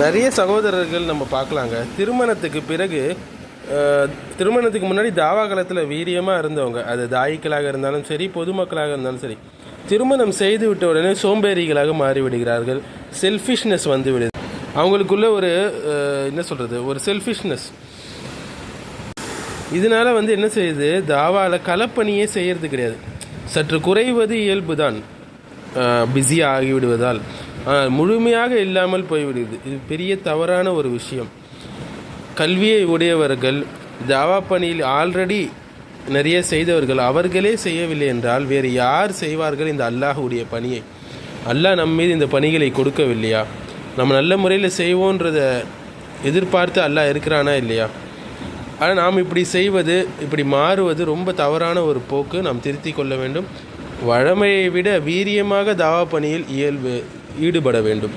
நிறைய சகோதரர்கள் நம்ம பார்க்கலாங்க. திருமணத்துக்கு பிறகு திருமணத்துக்கு முன்னாடி தாவா காலத்தில் வீரியமாக இருந்தவங்க. அது தாயிக்களாக இருந்தாலும் சரி பொதுமக்களாக இருந்தாலும் சரி. திருமணம் செய்து விட்ட உடனே சோம்பேறிகளாக மாறிவிடுகிறார்கள். செல்ஃபிஷ்னஸ் வந்து விடுது. அவங்களுக்குள்ள ஒரு என்ன சொல்கிறது ஒரு செல்ஃபிஷ்னஸ் இதனால வந்து என்ன செய்யுது? தாவாவில் களப்பணியே செய்கிறது கிடையாது. சற்று குறைவது இயல்பு தான் ஆகிவிடுவதால். முழுமையாக இல்லாமல் போய்விடுது இது பெரிய தவறான ஒரு விஷயம். கல்வியை உடையவர்கள் தாவா பணியில் ஆல்ரெடி நிறைய செய்தவர்கள் அவர்களே செய்யவில்லை என்றால் வேறு யார் செய்வார்கள் இந்த அல்லாஹுடைய பணியை? அல்லாஹ் நம்ம மீது இந்த பணிகளை கொடுக்கவில்லையா? நம்ம நல்ல முறையில் செய்வோன்றத எதிர்பார்த்து அல்லாஹ் இருக்கிறானா இல்லையா? ஆனால் நாம் இப்படி செய்வது இப்படி மாறுவது ரொம்ப தவறான ஒரு போக்கு. நாம் திருத்திக் கொள்ள வேண்டும். வழமையை விட வீரியமாக தாவா பணியில் இயல்பு ஈடுபட வேண்டும்.